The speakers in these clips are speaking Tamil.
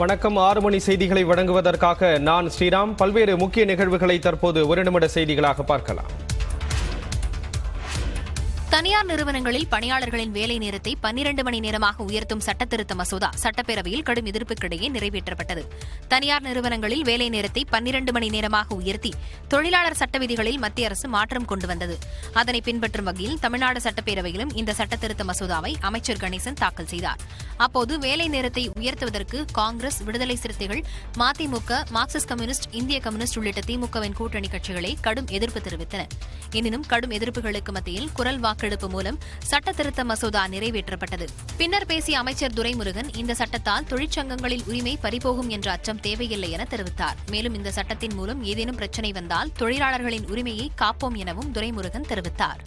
வணக்கம். ஆறு மணி செய்திகளை வழங்குவதற்காக நான் ஸ்ரீராம். பல்வேறு முக்கிய நிகழ்வுகளை தற்போது ஒரு நிமிட செய்திகளாக பார்க்கலாம். தனியார் நிறுவனங்களில் பணியாளர்களின் வேலை நேரத்தை பன்னிரண்டு மணி நேரமாக உயர்த்தும் சட்டத்திருத்த மசோதா சட்டப்பேரவையில் கடும் எதிர்ப்புக்கிடையே நிறைவேற்றப்பட்டது. தனியார் நிறுவனங்களில் வேலை நேரத்தை பன்னிரண்டு மணி நேரமாக உயர்த்தி தொழிலாளர் சட்ட விதிகளில் மத்திய அரசு மாற்றம் கொண்டு வந்தது. அதனை பின்பற்றும் வகையில் தமிழ்நாடு சட்டப்பேரவையிலும் இந்த சட்டத்திருத்த மசோதாவை அமைச்சர் கணேசன் தாக்கல் செய்தார். அப்போது வேலை நேரத்தை உயர்த்துவதற்கு காங்கிரஸ் விடுதலை சிறுத்தைகள் மதிமுக மார்க்சிஸ்ட் கம்யூனிஸ்ட் இந்திய கம்யூனிஸ்ட் உள்ளிட்ட திமுகவின் கூட்டணி கட்சிகளே கடும் எதிர்ப்பு தெரிவித்தன. எனினும் கடும் எதிர்ப்புகளுக்கு மத்தியில் குரல் வாக்கு வாக்கெடுப்பு மூலம் சட்ட திருத்த மசோதா நிறைவேற்றப்பட்டது. பின்னர் பேசிய அமைச்சர் துரைமுருகன் இந்த சட்டத்தால் தொழிற்சங்கங்களில் உரிமை பறிபோகும் என்ற அச்சம் தேவையில்லை என தெரிவித்தார். மேலும் இந்த சட்டத்தின் மூலம் ஏதேனும் பிரச்சினை வந்தால் தொழிலாளர்களின் உரிமையை காப்போம் எனவும் துரைமுருகன் தெரிவித்தார்.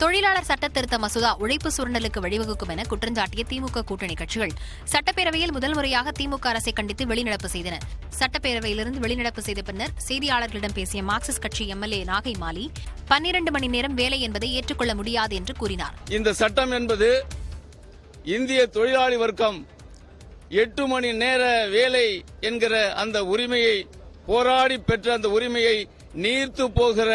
தொழிலாளர் சட்ட திருத்த மசோதா உழைப்பு சுரண்டலுக்கு வழிவகுக்கும் என குற்றஞ்சாட்டிய திமுக கூட்டணி கட்சிகள். சட்டப்பேரவையில் முதல் முறையாக திமுக அரசை கண்டித்து வெளிநடப்பு செய்தன. சட்டப்பேரவையிலிருந்து வெளிநடப்பு செய்த பின்னர் செய்தியாளர்களிடம் பேசிய மார்க்சிஸ்ட் கட்சி எம்எல்ஏ நாகை மாலி பன்னிரண்டு மணி நேரம் வேலை என்பதை ஏற்றுக்கொள்ள முடியாது என்று கூறினார். இந்த சட்டம் என்பது இந்திய தொழிலாளி வர்க்கம் எட்டு மணி நேர வேலை என்கிற அந்த உரிமையை போராடி பெற்ற அந்த உரிமையை நீர்த்து போகிற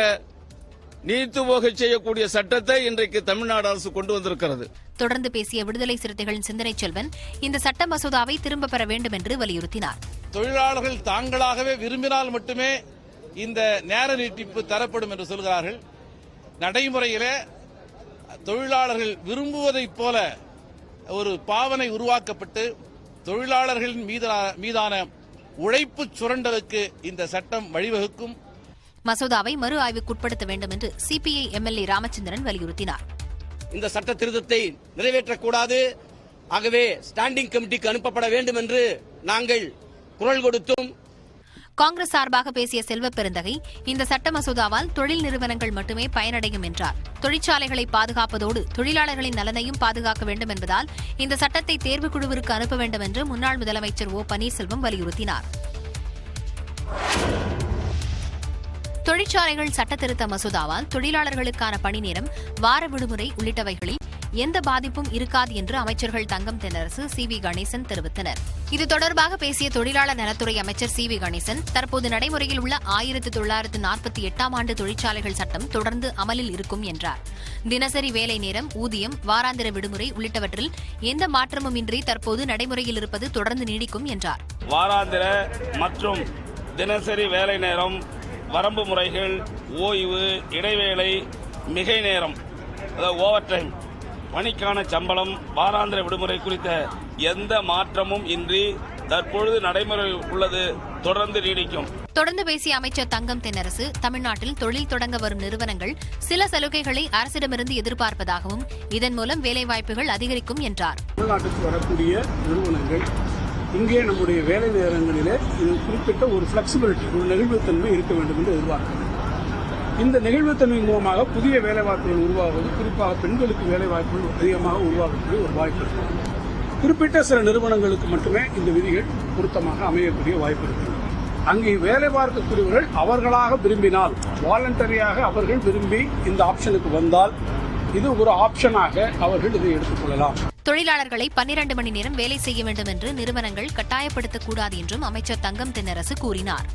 நீர்த்து போக செய்யக்கூடிய சட்டத்தை இன்றைக்கு தமிழ்நாடு அரசு கொண்டு வந்திருக்கிறது. தொடர்ந்து பேசிய விடுதலை சிறுத்தைகளின் சிந்தனை செல்வன் இந்த சட்ட மசோதாவை திரும்பப் பெற வேண்டும் என்று வலியுறுத்தினார். தொழிலாளர்கள் தாங்களாகவே விரும்பினால் மட்டுமே இந்த நேர நீட்டிப்பு தரப்படும் என்று சொல்கிறார்கள். நடைமுறையிலே தொழிலாளர்கள் விரும்புவதைப் போல ஒரு பாவனை உருவாக்கப்பட்டு தொழிலாளர்களின் மீதான மீதான உழைப்பு சுரண்டலுக்கு இந்த சட்டம் வழிவகுக்கும். மசோதாவை மறு ஆய்வுக்குட்படுத்த வேண்டும் என்று சிபிஐ எம்எல்ஏ ராமச்சந்திரன் வலியுறுத்தினார். இந்த சட்ட திருத்தத்தை நிறைவேற்றக்கூடாது. ஆகவே ஸ்டாண்டிங் கமிட்டிக்கு அனுப்பப்பட வேண்டும் என்று நாங்கள் குரல் கொடுத்தும் காங்கிரஸ் சார்பாக பேசிய செல்வ பெருந்தகை இந்த சட்ட மசோதாவால் தொழில் நிறுவனங்கள் மட்டுமே பயனடையும் என்றார். தொழிற்சாலைகளை பாதுகாப்பதோடு தொழிலாளர்களின் நலனையும் பாதுகாக்க வேண்டும் என்பதால் இந்த சட்டத்தை தேர்வுக்குழுவிற்கு அனுப்ப வேண்டும் என்று முன்னாள் முதலமைச்சர் ஓ பன்னீர்செல்வம் வலியுறுத்தினார். தொழிற்சாலைகள் சட்ட திருத்த மசோதாவால் தொழிலாளர்களுக்கான பணி நேரம் வார விடுமுறை உள்ளிட்டவைகளில் எந்த பாதிப்பும் இருக்காது என்று அமைச்சர்கள் தங்கம் தென்னரசு சி வி கணேசன் தெரிவித்தனர். இது தொடர்பாக பேசிய தொழிலாளர் நலத்துறை அமைச்சர் சி வி கணேசன் தற்போது நடைமுறையில் உள்ள ஆயிரத்து தொள்ளாயிரத்து நாற்பத்தி எட்டாம் ஆண்டு தொழிற்சாலைகள் சட்டம் தொடர்ந்து அமலில் இருக்கும் என்றார். தினசரி வேலை நேரம் ஊதியம் வாராந்திர விடுமுறை உள்ளிட்டவற்றில் எந்த மாற்றமும் இன்றி தற்போது நடைமுறையில் இருப்பது தொடர்ந்து நீடிக்கும் என்றார். வாராந்திர மற்றும் தினசரி வேலை நேரம் வரம்பு முறைகள் ஓய்வு இடைவேளை மிகை நேரம் அதாவது ஓவர் டைம் பணிக்கான சம்பளம் வாராந்திர விடுமுறை குறித்த எந்த மாற்றமும் இன்றி தற்பொழுது நடைமுறை உள்ளது தொடர்ந்து நீடிக்கும். தொடர்ந்து பேசிய அமைச்சர் தங்கம் தென்னரசு தமிழ்நாட்டில் தொழில் தொடங்க வரும் நிறுவனங்கள் சில சலுகைகளை அரசிடமிருந்து எதிர்பார்ப்பதாகவும் இதன் மூலம் வேலைவாய்ப்புகள் அதிகரிக்கும் என்றார். தமிழ்நாட்டுக்கு வரக்கூடிய நிறுவனங்கள் இங்கே நம்முடைய வேலை நேரங்களிலே இது குறிப்பிட்ட ஒரு ஃபிளெக்சிபிலிட்டி ஒரு நெகிழ்வுத்தன்மை இருக்க வேண்டும் என்று எதிர்பார்க்கிறோம். இந்த நெகிழ்வுத்தன்மை மூலமாக புதிய வேலைவாய்ப்புகள் உருவாகுவது குறிப்பாக பெண்களுக்கு வேலைவாய்ப்புகள் அதிகமாக உருவாகக்கூடிய ஒரு வாய்ப்பு இருக்கும் குறிப்பிட்ட சில நிறுவனங்களுக்கு மட்டுமே இந்த விதிகள் பொருத்தமாக அமையக்கூடிய வாய்ப்பு இருக்கிறது அங்கே வேலை பார்க்கக்கூடியவர்கள் அவர்களாக விரும்பினால் வாலண்டரியாக அவர்கள் விரும்பி இந்த ஆப்ஷனுக்கு வந்தால் இது ஒரு ஆப்ஷனாக அவர்கள் இதை எடுத்துக்கொள்ளலாம் தொழிலாளர்களை பன்னிரண்டு மணி நேரம் வேலை செய்ய வேண்டும் என்று நிறுவனங்கள் கட்டாயப்படுத்தக்கூடாது என்றும் அமைச்சர் தங்கம் தென்னரசு கூறினார்.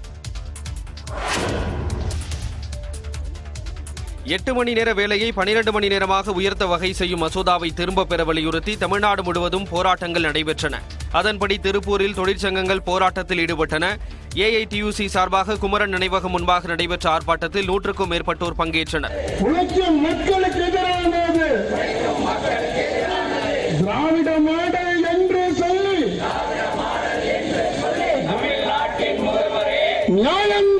எட்டு மணி நேர வேலையை பனிரெண்டு மணி நேரமாக உயர்த்த வகை செய்யும் மசோதாவை திரும்பப் பெற வலியுறுத்தி தமிழ்நாடு முழுவதும் போராட்டங்கள் நடைபெற்றன. அதன்படி திருப்பூரில் தொழிற்சங்கங்கள் போராட்டத்தில் ஈடுபட்டன. ஏஐடியூசி சார்பாக குமரன் நினைவகம் முன்பாக நடைபெற்ற ஆர்ப்பாட்டத்தில் நூற்றுக்கும் மேற்பட்டோர் பங்கேற்றனர். திராவிட மாடல் என்று சொல்லி நியாயந்தானா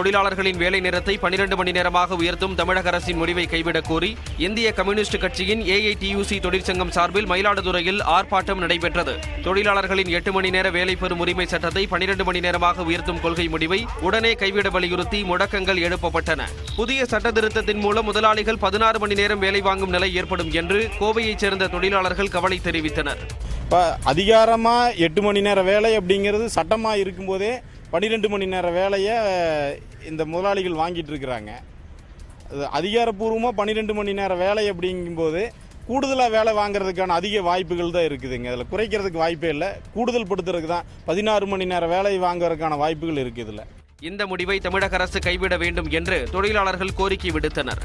தொழிலாளர்களின் வேலை நேரத்தை பனிரெண்டு மணி நேரமாக உயர்த்தும் தமிழக அரசின் முடிவை கைவிடக் கோரி இந்திய கம்யூனிஸ்ட் கட்சியின் ஏஐடியூசி தொழிற்சங்கம் சார்பில் மயிலாடுதுறையில் ஆர்ப்பாட்டம் நடைபெற்றது. தொழிலாளர்களின் எட்டு மணி நேர வேலை பெறும் உரிமை சட்டத்தை பனிரெண்டு மணி நேரமாக உயர்த்தும் கொள்கை முடிவை உடனே கைவிட வலியுறுத்தி முடக்கங்கள் எழுப்பப்பட்டன. புதிய சட்ட திருத்தத்தின் மூலம் முதலாளிகள் பதினாறு மணி நேரம் வேலை வாங்கும் நிலை ஏற்படும் என்று கோவையைச் சேர்ந்த தொழிலாளர்கள் கவலை தெரிவித்தனர். இப்போ அதிகாரமாக எட்டு மணி நேர வேலை அப்படிங்கிறது சட்டமாக இருக்கும்போதே பன்னிரெண்டு மணி நேர வேலையை இந்த முதலாளிகள் வாங்கிட்டு இருக்கிறாங்க. அதிகாரப்பூர்வமாக பன்னிரெண்டு மணி நேர வேலை அப்படிங்கும்போது கூடுதலாக வேலை வாங்குறதுக்கான அதிக வாய்ப்புகள் தான் இருக்குதுங்க. அதில் குறைக்கிறதுக்கு வாய்ப்பே இல்லை. கூடுதல் படுத்துறதுக்கு தான் பதினாறு மணி நேர வேலை வாங்குறதுக்கான வாய்ப்புகள் இருக்குது இதில். இந்த முடிவை தமிழக அரசு கைவிட வேண்டும் என்று தொழிலாளர்கள் கோரிக்கை விடுத்தனர்.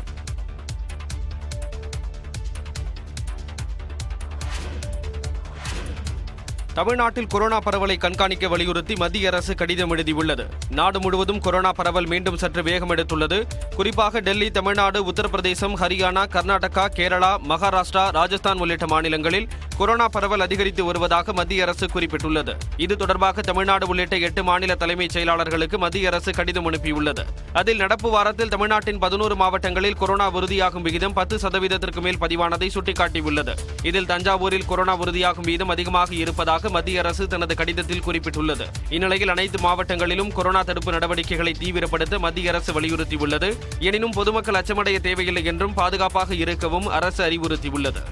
தமிழ்நாட்டில் கொரோனா பரவலை கண்காணிக்க வலியுறுத்தி மத்திய அரசு கடிதம் எழுதியுள்ளது. நாடு முழுவதும் கொரோனா பரவல் மீண்டும் சற்று வேகம் எடுத்துள்ளது. குறிப்பாக டெல்லி தமிழ்நாடு உத்தரப்பிரதேசம் ஹரியானா கர்நாடகா கேரளா மகாராஷ்டிரா ராஜஸ்தான் உள்ளிட்ட மாநிலங்களில் கொரோனா பரவல் அதிகரித்து வருவதாக மத்திய அரசு குறிப்பிட்டுள்ளது. இது தொடர்பாக தமிழ்நாடு உள்ளிட்ட எட்டு மாநில தலைமைச் செயலாளர்களுக்கு மத்திய அரசு கடிதம் அனுப்பியுள்ளது. அதில் நடப்பு வாரத்தில் தமிழ்நாட்டின் பதினோரு மாவட்டங்களில் கொரோனா உறுதியாகும் விகிதம் பத்து சதவீதத்திற்கு மேல் பதிவானதை சுட்டிக்காட்டியுள்ளது. இதில் தஞ்சாவூரில் கொரோனா உறுதியாகும் வீதம் அதிகமாக இருப்பதாக மத்திய அரசு தனது கடிதத்தில் குறிப்பிட்டுள்ளது. இந்நிலையில் அனைத்து மாவட்டங்களிலும் கொரோனா தடுப்பு நடவடிக்கைகளை தீவிரப்படுத்த மத்திய அரசு வலியுறுத்தியுள்ளது. எனினும் பொதுமக்கள் அச்சமடைய தேவையில்லை என்றும் பாதுகாப்பாக இருக்கவும் அரசு அறிவுறுத்தியுள்ளது.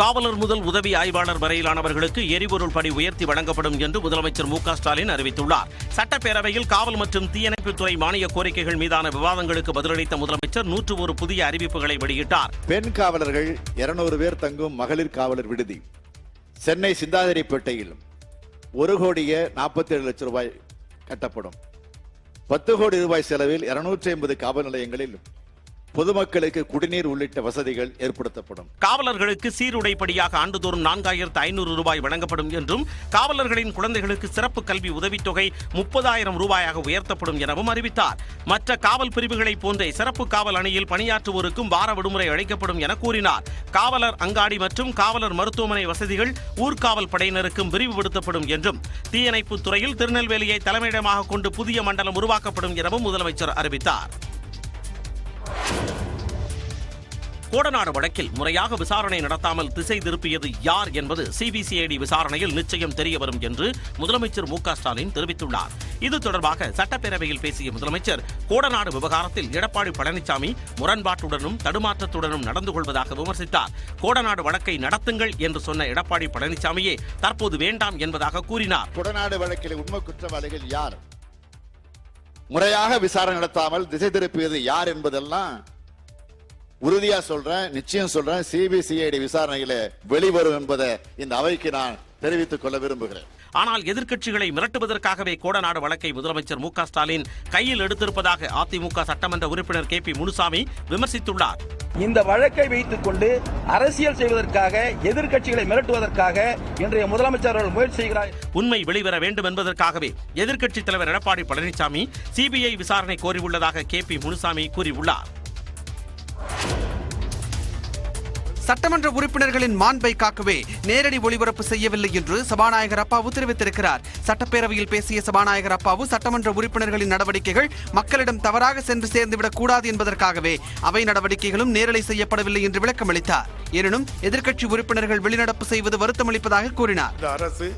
காவலர் முதல் உதவி ஆய்வாளர் வரையிலானவர்களுக்கு எரிபொருள் பணி உயர்த்தி வழங்கப்படும் என்று முதலமைச்சர் மு ஸ்டாலின் அறிவித்துள்ளார். சட்டப்பேரவையில் காவல் மற்றும் தீயணைப்புத்துறை மானிய கோரிக்கைகள் மீதான விவாதங்களுக்கு பதிலளித்த முதலமைச்சர் நூற்று ஒரு புதிய அறிவிப்புகளை வெளியிட்டார். பெண் காவலர்கள் இருநூறு பேர் தங்கும் மகளிர் காவலர் விடுதி. சென்னை சிந்தாதிரிப்பேட்டையில் ஒரு கோடியே நாற்பத்தி ஏழு லட்சம் ரூபாய் கட்டப்படும். பத்து கோடி ரூபாய் செலவில் இருநூற்றி ஐம்பது காவல் நிலையங்களில் பொதுமக்களுக்கு குடிநீர் உள்ளிட்ட வசதிகள் ஏற்படுத்தப்படும். காவலர்களுக்கு சீருடைப்படியாக ஆண்டுதோறும் நான்காயிரத்து ஐநூறு ரூபாய் வழங்கப்படும் என்றும் காவலர்களின் குழந்தைகளுக்கு சிறப்பு கல்வி உதவித்தொகை முப்பதாயிரம் ரூபாயாக உயர்த்தப்படும் எனவும் அறிவித்தார். மற்ற காவல் பிரிவுகளைப் போன்றே சிறப்பு காவல் அணியில் பணியாற்றுவோருக்கும் வார விடுமுறை அளிக்கப்படும் என கூறினார். காவலர் அங்காடி மற்றும் காவலர் மருத்துவமனை வசதிகள் ஊர்காவல் படையினருக்கும் விரிவுபடுத்தப்படும் என்றும் தீயணைப்புத் துறையில் திருநெல்வேலியை தலைமையிடமாக கொண்டு புதிய மண்டலம் உருவாக்கப்படும் எனவும் முதலமைச்சர் அறிவித்தார். கோடநாடு வழக்கில் முறையாக விசாரணை நடத்தாமல் திசை திருப்பியது யார் என்பது சிபிசிஐடி விசாரணையில் நிச்சயம் தெரியவரும் என்று முதலமைச்சர் மு க ஸ்டாலின் தெரிவித்துள்ளார். இது தொடர்பாக சட்டப்பேரவையில் பேசிய முதலமைச்சர் கோடநாடு விவகாரத்தில் எடப்பாடி பழனிசாமி முரண்பாட்டுடனும் தடுமாற்றத்துடனும் நடந்து கொள்வதாக விமர்சித்தார். கோடநாடு வழக்கை நடத்துங்கள் என்று சொன்ன எடப்பாடி பழனிசாமியே தற்போது வேண்டாம் என்பதாக கூறினார். கோடநாடு வழக்கில் உண்மை குற்றவாளிகள் யார்? முறையாக விசாரணை நடத்தாமல் திசை திருப்பியது யார் என்பதெல்லாம் உறுதியா சொல்றேன் நிச்சயம் சொல்றேன். சிபிசிஐடி விசாரணையில வெளிவரும் என்பதை இந்த அவைக்கு நான் தெரிவித்துக் கொள்ள விரும்புகிறேன். ஆனால் எதிர்க்கட்சிகளை மிரட்டுவதற்காகவே கோடநாடு வழக்கை முதலமைச்சர் மு ஸ்டாலின் கையில் எடுத்திருப்பதாக அதிமுக சட்டமன்ற உறுப்பினர் கே பி முனுசாமி விமர்சித்துள்ளார். இந்த வழக்கை வைத்துக் கொண்டு அரசியல் செய்வதற்காக எதிர்க்கட்சிகளை மிரட்டுவதற்காக இன்றைய முதலமைச்சர் முயற்சி செய்கிறார். உண்மை வெளிவர வேண்டும் என்பதற்காகவே எதிர்க்கட்சித் தலைவர் எடப்பாடி பழனிசாமி சிபிஐ விசாரணை கோரியுள்ளதாக கே பி முனுசாமி கூறியுள்ளார். சட்டமன்ற உறுப்பினர்களின் மாண்பை காக்கவே நேரடி ஒளிபரப்பு செய்யவில்லை என்று சபாநாயகர் அப்பாவு தெரிவித்திருக்கிறார். சட்டப்பேரவையில் பேசிய சபாநாயகர் அப்பாவு சட்டமன்ற உறுப்பினர்களின் நடவடிக்கைகள் மக்களிடம் தவறாக சென்று சேர்ந்துவிடக் கூடாது என்பதற்காகவே அவை நடவடிக்கைகளும் நேரலை செய்யப்படவில்லை என்று விளக்கமளித்தார். எனினும் எதிர்க்கட்சி உறுப்பினர்கள் வெளிநடப்பு செய்வது வருத்தமளிப்பதாக கூறினார். அரசு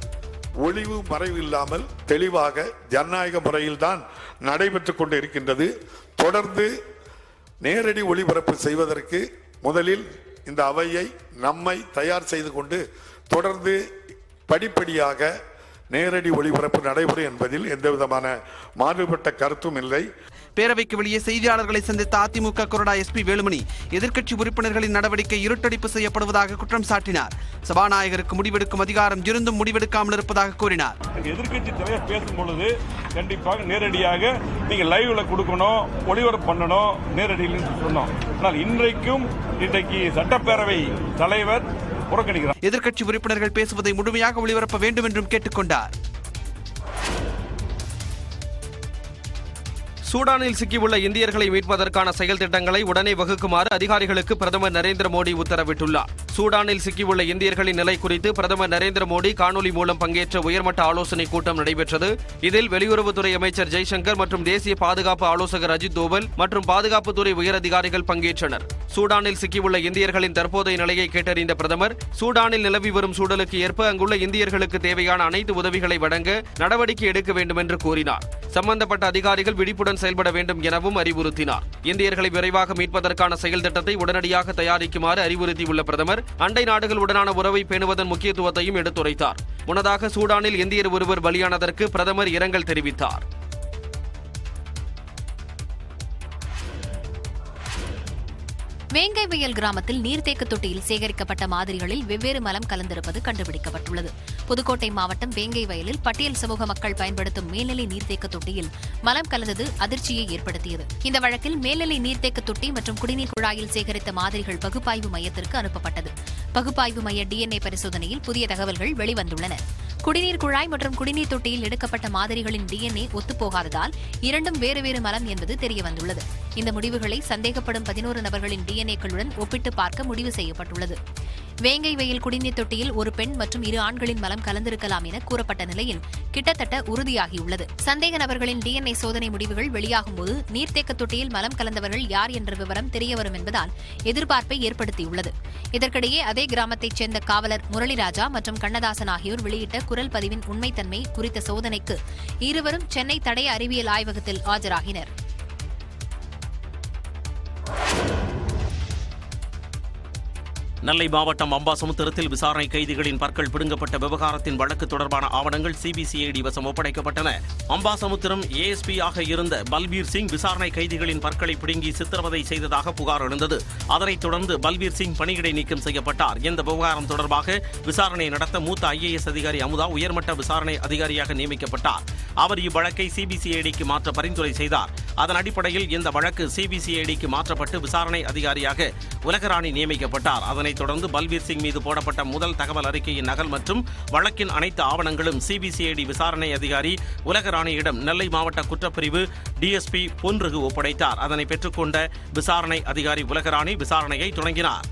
ஒளிவு மறைவு இல்லாமல் தெளிவாக ஜனநாயக முறையில் தான் நடைபெற்றுக் கொண்டு இருக்கின்றது தொடர்ந்து நேரடி ஒளிபரப்பு செய்வதற்கு முதலில் இந்த அவையை நம்மை தயார் செய்து கொண்டு தொடர்ந்து படிப்படியாக நேரடி ஒளிபரப்பு நடைபெறும் என்பதில் எந்தவிதமான மாறுபட்ட கருத்தும் இல்லை. பேரவைக்கு வெளியே செய்தியாளர்களை சந்தித்த அதிமுக கொறடா எஸ்பி வேலுமணி எதிர்க்கட்சி உறுப்பினர்களின் நடவடிக்கை இருட்டடிப்பு செய்யப்படுவதாக குற்றம் சாட்டினார். சபாநாயகருக்கு முடிவெடுக்கும் அதிகாரம் இருந்தும் முடிவெடுக்காமல் இருப்பதாக கூறினார். எதிர்க்கட்சி தலைவர் பேசும் பொழுது கண்டிப்பாக நேரடியாக நீங்க லைவ்ல கொடுக்கணும் ஒளிபரப்பு பண்ணணும் நேரடியில் சொன்னோம். ஆனால் இன்றைக்கும் இன்றைக்கு சட்டப்பேரவை தலைவர் புறக்கணிக்கிறார். எதிர்க்கட்சி உறுப்பினர்கள் பேசுவதை முழுமையாக ஒளிபரப்ப வேண்டும் என்றும் கேட்டுக்கொண்டார். சூடானில் சிக்கியுள்ள இந்தியர்களை மீட்பதற்கான செயல் திட்டங்களை உடனே வகுக்குமாறு அதிகாரிகளுக்கு பிரதமர் நரேந்திர மோடி உத்தரவிட்டுள்ளார். சூடானில் சிக்கியுள்ள இந்தியர்களின் நிலை குறித்து பிரதமர் நரேந்திர மோடி காணொலி மூலம் பங்கேற்ற உயர்மட்ட ஆலோசனைக் கூட்டம் நடைபெற்றது. இதில் வெளியுறவுத்துறை அமைச்சர் ஜெய்சங்கர் மற்றும் தேசிய பாதுகாப்பு ஆலோசகர் அஜித் தோவல் மற்றும் பாதுகாப்புத்துறை உயரதிகாரிகள் பங்கேற்றனர். சூடானில் சிக்கியுள்ள இந்தியர்களின் தற்போதைய நிலையை கேட்டறிந்த பிரதமர் சூடானில் நிலவி வரும் சூழலுக்கு ஏற்ப அங்குள்ள இந்தியர்களுக்கு தேவையான அனைத்து உதவிகளை வழங்க நடவடிக்கை எடுக்க வேண்டும் என்று கூறினார் சம்பந்தப்பட்ட அதிகாரிகள் விழிப்புடன் செயல்பட வேண்டும் எனவும் அறிவுறுத்தினார். இந்தியர்களை விரைவாக மீட்பதற்கான செயல் திட்டத்தை உடனடியாக தயாரிக்குமாறு அறிவுறுத்தியுள்ள பிரதமர் அண்டை நாடுகளுடனான உறவை பேணுவதன் முக்கியத்துவத்தையும் எடுத்துரைத்தார். முன்னதாக சூடானில் இந்தியர் ஒருவர் பலியானதற்கு பிரதமர் இரங்கல் தெரிவித்தார். வேங்கை வயல் கிராமத்தில் நீர்த்தேக்க தொட்டியில் சேகரிக்கப்பட்ட மாதிரிகளில் வெவ்வேறு மலம் கலந்திருப்பது கண்டுபிடிக்கப்பட்டுள்ளது. புதுக்கோட்டை மாவட்டம் வேங்கை வயலில் பட்டியல் சமூக மக்கள் பயன்படுத்தும் மேல்நிலை நீர்த்தேக்க தொட்டியில் மலம் கலந்தது அதிர்ச்சியை ஏற்படுத்தியது. இந்த வழக்கில் மேல்நிலை நீர்த்தேக்க தொட்டி மற்றும் குடிநீர் குழாயில் சேகரித்த மாதிரிகள் பகுப்பாய்வு மையத்திற்கு அனுப்பப்பட்டது. பகுப்பாய்வு மைய டிஎன்ஏ பரிசோதனையில் புதிய தகவல்கள் வெளிவந்துள்ளன. குடிநீர் குழாய் மற்றும் குடிநீர் தொட்டியில் எடுக்கப்பட்ட மாதிரிகளின் டிஎன்ஏ ஒத்துப்போகாததால் இரண்டும் வேறு வேறு மரம் என்பது தெரியவந்துள்ளது. இந்த முடிவுகளை சந்தேகப்படும் பதினோரு நபர்களின் டிஎன்ஏக்களுடன் ஒப்பிட்டு பார்க்க முடிவு செய்யப்பட்டுள்ளது. வேங்கை வெயில் குடிநீர் தொட்டியில் ஒரு பெண் மற்றும் இரு ஆண்களின் மலம் கலந்திருக்கலாம் என கூறப்பட்ட நிலையில் கிட்டத்தட்ட உறுதியாகியுள்ளது. சந்தேக நபர்களின் டிஎன்ஏ சோதனை முடிவுகள் வெளியாகும்போது நீர்த்தேக்க தொட்டியில் மலம் கலந்தவர்கள் யார் என்ற விவரம் தெரியவரும் என்பதால் எதிர்பார்ப்பை ஏற்படுத்தியுள்ளது. இதற்கிடையே அதே கிராமத்தைச் சேர்ந்த காவலர் முரளிராஜா மற்றும் கண்ணதாசன் ஆகியோர் வெளியிட்ட குரல் பதிவின் உண்மைத்தன்மை குறித்த சோதனைக்கு இருவரும் சென்னை தடய அறிவியல் ஆய்வகத்தில் ஆஜராகினர். நெல்லை மாவட்டம் அம்பாசமுத்திரத்தில் விசாரணை கைதிகளின் பற்கள் பிடுங்கப்பட்ட விவகாரத்தின் வழக்கு தொடர்பான ஆவணங்கள் சிபிசிஐடி வசம் ஒப்படைக்கப்பட்டன. அம்பாசமுத்திரம் ஏஎஸ்பி ஆக இருந்த பல்பீர் சிங் விசாரணை கைதிகளின் பற்களை பிடுங்கி சித்திரவதை செய்ததாக புகார் எழுந்தது. அதனைத் தொடர்ந்து பல்பீர் சிங் பணியிடை நீக்கம் செய்யப்பட்டார். இந்த விவகாரம் தொடர்பாக விசாரணை நடத்த மூத்த ஐஏஎஸ் அதிகாரி அமுதா உயர்மட்ட விசாரணை அதிகாரியாக நியமிக்கப்பட்டார். அவர் இவ்வழக்கை சிபிசிஐடிக்கு மாற்ற பரிந்துரை செய்தார். அதன் அடிப்படையில் இந்த வழக்கு சிபிசிஐடிக்கு மாற்றப்பட்டு விசாரணை அதிகாரியாக உலகராணி நியமிக்கப்பட்டார். அதனை அதனைத் தொடர்ந்து பல்பீர் சிங் மீது போடப்பட்ட முதல் தகவல் அறிக்கையின் நகல் மற்றும் வழக்கின் அனைத்து ஆவணங்களும் சிபிசிஐடி விசாரணை அதிகாரி உலகராணியிடம் நெல்லை மாவட்ட குற்றப்பிரிவு டிஎஸ்பி பொன்ருகு ஒப்படைத்தார். அதனை பெற்றுக்கொண்ட விசாரணை அதிகாரி உலகராணி விசாரணையை தொடங்கினார்.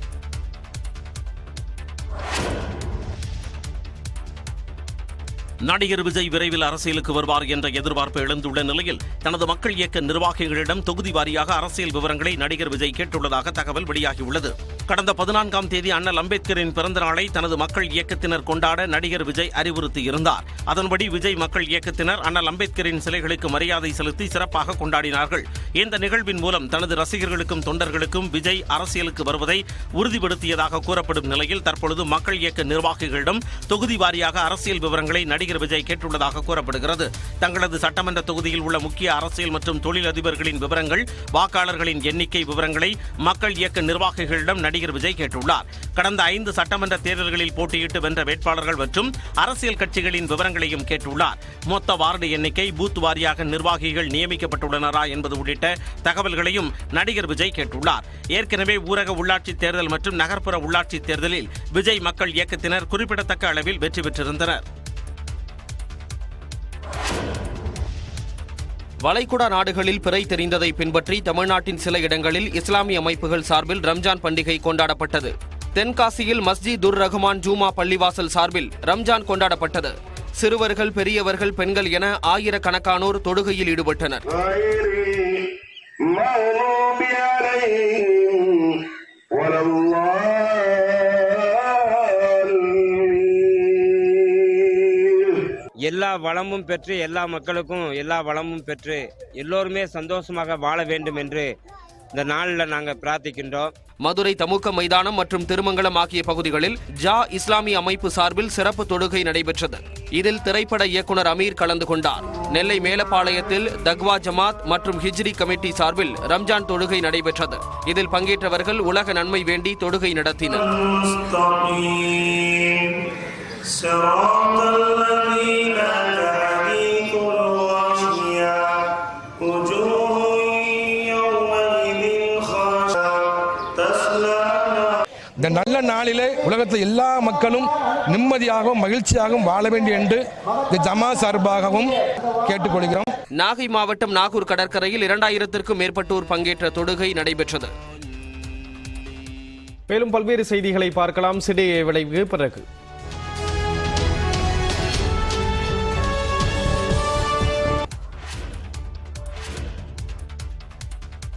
நடிகர் விஜய் விரைவில் அரசியலுக்கு வருவார் என்ற எதிர்பார்ப்பு எழுந்துள்ள நிலையில் தனது மக்கள் இயக்க நிர்வாகிகளிடம் தொகுதி வாரியாக அரசியல் விவரங்களை நடிகர் விஜய் கேட்டுள்ளதாக தகவல் வெளியாகியுள்ளது. கடந்த பதினான்காம் தேதி அண்ணல் அம்பேத்கரின் பிறந்த நாளை தனது மக்கள் இயக்கத்தினர் கொண்டாட நடிகர் விஜய் அறிவுறுத்தியிருந்தார் அதன்படி விஜய் மக்கள் இயக்கத்தினர் அண்ணல் அம்பேத்கரின் சிலைகளுக்கு மரியாதை செலுத்தி சிறப்பாக கொண்டாடினார்கள். இந்த நிகழ்வின் மூலம் தனது ரசிகர்களுக்கும் தொண்டர்களுக்கும் விஜய் அரசியலுக்கு வருவதை உறுதிப்படுத்தியதாக கூறப்படும் நிலையில் தற்பொழுது மக்கள் இயக்க நிர்வாகிகளிடம் தொகுதி வாரியாக அரசியல் விவரங்களை நடிகர் நடிகர் விஜய் கேட்டுள்ளதாக கூறப்படுகிறது. தங்களது சட்டமன்ற தொகுதியில் உள்ள முக்கிய அரசியல் மற்றும் தொழிலதிபர்களின் விவரங்கள் வாக்காளர்களின் எண்ணிக்கை விவரங்களை மக்கள் இயக்க நிர்வாகிகளிடம் நடிகர் விஜய் கேட்டுள்ளார். கடந்த ஐந்து சட்டமன்ற தேர்தல்களில் போட்டியிட்டு வென்ற வேட்பாளர்கள் மற்றும் அரசியல் கட்சிகளின் விவரங்களையும் கேட்டுள்ளார். மொத்த வார்டு எண்ணிக்கை பூத் வாரியாக நிர்வாகிகள் நியமிக்கப்பட்டுள்ளனரா என்பது உள்ளிட்ட தகவல்களையும் நடிகர் விஜய் கேட்டுள்ளார். ஏற்கனவே ஊரக உள்ளாட்சி தேர்தல் மற்றும் நகர்ப்புற உள்ளாட்சி தேர்தலில் விஜய் மக்கள் இயக்கத்தினர் குறிப்பிடத்தக்க அளவில் வெற்றி பெற்றிருந்தனர். வளைகுடா நாடுகளில் பிறை தெரிந்ததை பின்பற்றி தமிழ்நாட்டின் சில இடங்களில் இஸ்லாமிய அமைப்புகள் சார்பில் ரம்ஜான் பண்டிகை கொண்டாடப்பட்டது. தென்காசியில் மஸ்ஜித் துர் ரஹ்மான் ஜூமா பள்ளிவாசல் சார்பில் ரம்ஜான் கொண்டாடப்பட்டது. சிறுவர்கள் பெரியவர்கள் பெண்கள் என ஆயிரக்கணக்கானோர் தொழுகையில் ஈடுபட்டனர். எல்லா வளமும் பெற்று எல்லா மக்களுக்கும் எல்லா வளமும் பெற்று எல்லோருமே சந்தோஷமாக வாழ வேண்டும் என்று இந்த நாளில் நாங்கள் பிரார்த்திக்கின்றோம். மதுரை தமுக்க மைதானம் மற்றும் திருமங்கலம் ஆகிய பகுதிகளில் ஜா இஸ்லாமிய அமைப்பு சார்பில் சிறப்பு தொழுகை நடைபெற்றது. இதில் திரைப்பட இயக்குனர் அமீர் கலந்து கொண்டார். நெல்லை மேலப்பாளையத்தில் தக்வா ஜமாத் மற்றும் ஹிஜ்ரி கமிட்டி சார்பில் ரம்ஜான் தொழுகை நடைபெற்றது. இதில் பங்கேற்றவர்கள் உலக நன்மை வேண்டி தொழுகை நடத்தினர். நல்ல நாளிலே உலகத்தில் எல்லா மக்களும் நிம்மதியாகவும் மகிழ்ச்சியாகவும் வாழ வேண்டும் என்று இந்த ஜமா சார்பாகவும் கேட்டுக்கொள்கிறோம். நாகை மாவட்டம் நாகூர் கடற்கரையில் இரண்டாயிரத்திற்கும் மேற்பட்டோர் பங்கேற்ற தொழுகை நடைபெற்றது. மேலும் பல்வேறு செய்திகளை பார்க்கலாம். சிறிய விளைவு பிறகு.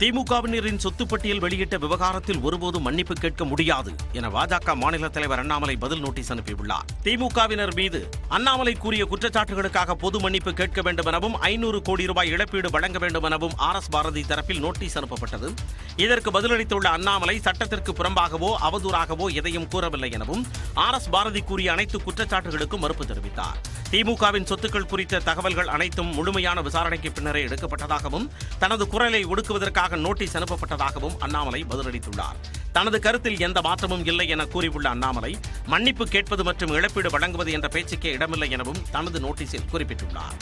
திமுகவினரின் சொத்து பட்டியல் வெளியிட்ட விவகாரத்தில் ஒருபோதும் மன்னிப்பு கேட்க முடியாது என பாஜக மாநில தலைவர் அண்ணாமலை பதில் நோட்டீஸ் அனுப்பியுள்ளார். திமுகவினர் மீது அண்ணாமலை கூறிய குற்றச்சாட்டுகளுக்காக பொது மன்னிப்பு கேட்க வேண்டும் எனவும் ஐநூறு கோடி ரூபாய் இழப்பீடு வழங்க வேண்டும் எனவும் ஆர் எஸ் பாரதி தரப்பில் நோட்டீஸ் அனுப்பப்பட்டது. இதற்கு பதிலளித்துள்ள அண்ணாமலை சட்டத்திற்கு புறம்பாகவோ அவதூறாகவோ எதையும் கூறவில்லை எனவும் ஆர் எஸ் பாரதி கூறிய அனைத்து குற்றச்சாட்டுகளுக்கும் மறுப்பு தெரிவித்தார். திமுகவின் சொத்துக்கள் குறித்த தகவல்கள் அனைத்தும் முழுமையான விசாரணைக்கு பின்னரே எடுக்கப்பட்டதாகவும் தனது குரலை ஒடுக்குவதற்காக நோட்டீஸ் அனுப்பப்பட்டதாகவும் அண்ணாமலை பதிலளித்துள்ளார். தனது கருத்தில் எந்த மாற்றமும் இல்லை என கூறியுள்ள அண்ணாமலை மன்னிப்பு கேட்பது மற்றும் இழப்பீடு வழங்குவது என்ற பேச்சுக்கே இடமில்லை எனவும் தனது நோட்டீஸில் குறிப்பிட்டுள்ளார்.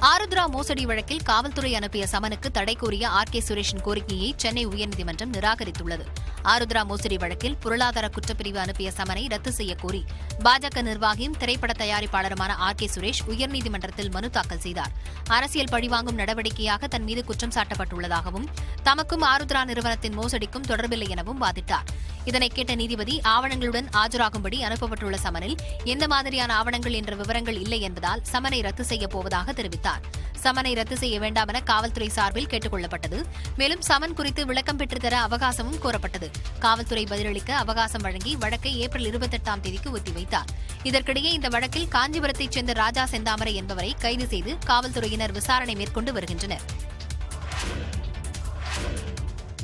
ஆருத்ரா மோசடி வழக்கில் காவல்துறை அனுப்பிய சமனுக்கு தடை கோரிய ஆர் கே சுரேஷின் கோரிக்கையை சென்னை உயர்நீதிமன்றம் நிராகரித்துள்ளது. ஆருத்ரா மோசடி வழக்கில் பொருளாதார குற்றப்பிரிவு அனுப்பிய சமனை ரத்து செய்யக்கோரி பாஜக நிர்வாகியும் திரைப்பட தயாரிப்பாளருமான ஆர் கே சுரேஷ் உயர்நீதிமன்றத்தில் மனு தாக்கல் செய்தார். அரசியல் பழிவாங்கும் நடவடிக்கையாக தன் மீது குற்றம் சாட்டப்பட்டுள்ளதாகவும் தமக்கும் ஆருத்ரா நிறுவனத்தின் மோசடிக்கும் தொடர்பில்லை எனவும் வாதிட்டார். இதனை கேட்ட நீதிபதி ஆவணங்களுடன் ஆஜராகும்படி அனுப்பப்பட்டுள்ள சமனில் எந்த மாதிரியான ஆவணங்கள் என்ற விவரங்கள் இல்லை என்பதால் சமனை ரத்து செய்யப் போவதாக தெரிவித்தார். சமனை ரத்து செய்ய வேண்டாம் என காவல்துறை சார்பில் கேட்டுக் கொள்ளப்பட்டது. மேலும் சமன் குறித்து விளக்கம் பெற்றுத்தர அவகாசமும் கோரப்பட்டது. காவல்துறை பதிலளிக்க அவகாசம் வழங்கி வழக்கை ஏப்ரல் இருபத்தெட்டாம் தேதிக்கு ஒத்திவைத்தார். இதற்கிடையே இந்த வழக்கில் காஞ்சிபுரத்தைச் சேர்ந்த ராஜா செந்தாமரை என்பவரை கைது செய்து காவல்துறையினர் விசாரணை மேற்கொண்டு வருகின்றனர்.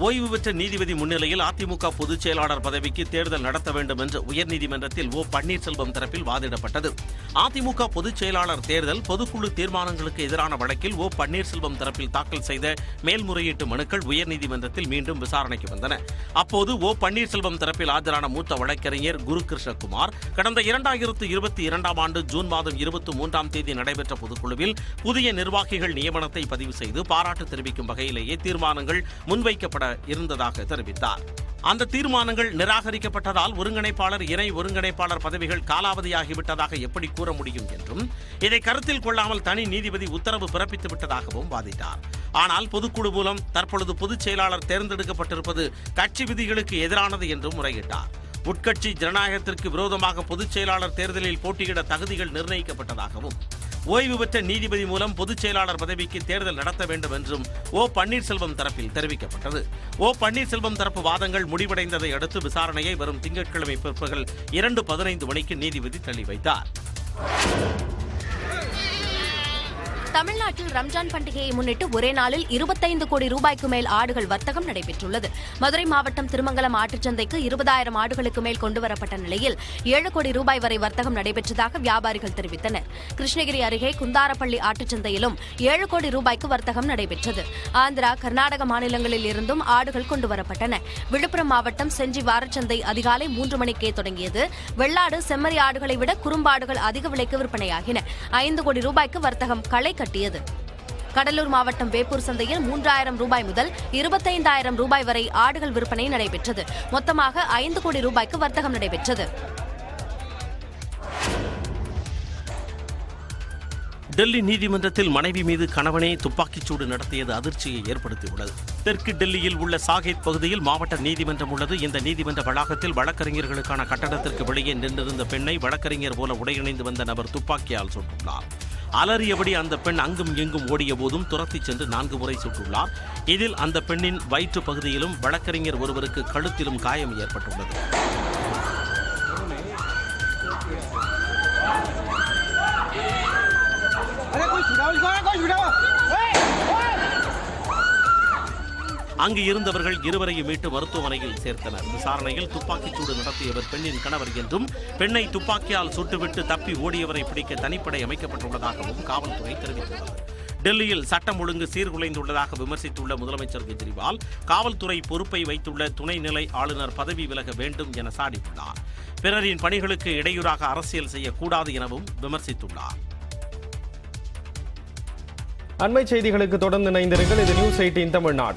ஓய்வு பெற்ற நீதிபதி முன்னிலையில் அதிமுக பொதுச் செயலாளர் பதவிக்கு தேர்தல் நடத்த வேண்டும் என்று உயர்நீதிமன்றத்தில் ஓ பன்னீர்செல்வம் தரப்பில் வாதிடப்பட்டது. அதிமுக பொதுச் செயலாளர் தேர்தல் பொதுக்குழு தீர்மானங்களுக்கு எதிரான வழக்கில் ஓ பன்னீர்செல்வம் தரப்பில் தாக்கல் செய்த மேல்முறையீட்டு மனுக்கள் உயர்நீதிமன்றத்தில் மீண்டும் விசாரணைக்கு வந்தன. அப்போது ஓ பன்னீர்செல்வம் தரப்பில் ஆஜரான மூத்த வழக்கறிஞர் குரு கிருஷ்ணகுமார் கடந்த இரண்டாயிரத்து இருபத்தி இரண்டாம் ஆண்டு ஜூன் மாதம் இருபத்தி மூன்றாம் தேதி நடைபெற்ற பொதுக்குழுவில் புதிய நிர்வாகிகள் நியமனத்தை பதிவு செய்து பாராட்டு தெரிவிக்கும் வகையிலேயே தீர்மானங்கள் முன்வைக்கப்பட இருந்ததாக தெரிவித்தார். அந்த தீர்மானங்கள் நிராகரிக்கப்பட்டதால் ஒருங்கிணைப்பாளர் இணை ஒருங்கிணைப்பாளர் பதவிகள் காலாவதியாகிவிட்டதாக எப்படி கூற முடியும் என்றும் இதை கருத்தில் கொள்ளாமல் தனி நீதிபதி உத்தரவு பிறப்பித்து விட்டதாகவும் வாதிட்டார். ஆனால் பொதுக்குழு மூலம் தற்பொழுது பொதுச் செயலாளர் தேர்ந்தெடுக்கப்பட்டிருப்பது கட்சி விதிகளுக்கு எதிரானது என்றும் முறையிட்டார். உட்கட்சி ஜனநாயகத்திற்கு விரோதமாக பொதுச் செயலாளர் தேர்தலில் போட்டியிட தகுதிகள் நிர்ணயிக்கப்பட்டதாகவும் ஓய்வு பெற்ற நீதிபதி மூலம் பொதுச் செயலாளர் பதவிக்கு தேர்தல் நடத்த வேண்டும் என்றும் ஓ பன்னீர்செல்வம் தரப்பில் தெரிவிக்கப்பட்டது. ஓ பன்னீர்செல்வம் தரப்பு வாதங்கள் முடிவடைந்ததை அடுத்து விசாரணையை வரும் திங்கட்கிழமை பிற்பகல் இரண்டு பதினைந்து மணிக்கு நீதிபதி தள்ளி வைத்தார். தமிழ்நாட்டில் ரம்ஜான் பண்டிகையை முன்னிட்டு ஒரே நாளில் இருபத்தைந்து கோடி ரூபாய்க்கு மேல் ஆடுகள் வர்த்தகம் நடைபெற்றுள்ளது. மதுரை மாவட்டம் திருமங்கலம் ஆட்டுச்சந்தைக்கு இருபதாயிரம் ஆடுகளுக்கு மேல் கொண்டுவரப்பட்ட நிலையில் ஏழு கோடி ரூபாய் வரை வர்த்தகம் நடைபெற்றதாக வியாபாரிகள் தெரிவித்தனர். கிருஷ்ணகிரி அருகே குந்தாரப்பள்ளி ஆட்டுச்சந்தையிலும் ஏழு கோடி ரூபாய்க்கு வர்த்தகம் நடைபெற்றது. ஆந்திரா கர்நாடக மாநிலங்களில் இருந்தும் ஆடுகள் கொண்டுவரப்பட்டன. விழுப்புரம் மாவட்டம் செஞ்சி வாரச்சந்தை அதிகாலை மூன்று மணிக்கே தொடங்கியது. வெள்ளாடு செம்மறி ஆடுகளை விட குறும்பாடுகள் அதிக விலைக்கு விற்பனையாகின. ஐந்து கோடி ரூபாய்க்கு வர்த்தகம் களை கட்டியது. கடலூர் மாவட்டம் வேப்பூர் சந்தையில் மூன்றாயிரம் ரூபாய் முதல் இருபத்தைந்தாயிரம் ரூபாய் வரை ஆடுகள் விற்பனை நடைபெற்றது. மொத்தமாக ஐந்து கோடி ரூபாய்க்கு வர்த்தகம் நடைபெற்றது. டெல்லி நீதிமன்றத்தில் மனைவி மீது கணவனே துப்பாக்கிச்சூடு நடத்தியது அதிர்ச்சியை ஏற்படுத்தியுள்ளது. தெற்கு டெல்லியில் உள்ள சாகேத் பகுதியில் மாவட்ட நீதிமன்றம் உள்ளது. இந்த நீதிமன்ற வளாகத்தில் வழக்கறிஞர்களுக்கான கட்டடத்திற்கு வெளியே நின்றிருந்த பெண்ணை வழக்கறிஞர் போல உடையணிந்து வந்த நபர் துப்பாக்கியால் சுட்டுள்ளார். அலறியபடி அந்த பெண் அங்கும் எங்கும் ஓடிய போதும் துரத்தி சென்று நான்கு முறை சுட்டுள்ளார். இதில் அந்த பெண்ணின் வயிற்று பகுதியிலும் வழக்கறிஞர் ஒருவருக்கு கழுத்திலும் காயம் ஏற்பட்டுள்ளது. அங்கு இருந்தவர்கள் இருவரையும் மீட்டு மருத்துவமனையில் சேர்த்தனர். விசாரணையில் துப்பாக்கிச்சூடு நடத்தியவர் பெண்ணின் கணவர் என்றும் பெண்ணை துப்பாக்கியால் சுட்டுவிட்டு தப்பி ஓடியவரை பிடிக்க தனிப்படை அமைக்கப்பட்டுள்ளதாகவும் காவல்துறை தெரிவித்துள்ளது. டெல்லியில் சட்டம் ஒழுங்கு சீர்குலைந்துள்ளதாக விமர்சித்துள்ள முதலமைச்சர் கெஜ்ரிவால் காவல்துறை பொறுப்பை வைத்துள்ள துணைநிலை ஆளுநர் பதவி விலக வேண்டும் என சாடியுள்ளார். பிறரின் பணிகளுக்கு இடையூறாக அரசியல் செய்யக்கூடாது எனவும் விமர்சித்துள்ளார். அண்மை செய்திகளுக்கு தொடர்ந்து இணைந்திருங்கள். இது நியூஸ் எயிட்டின் தமிழ்நாடு.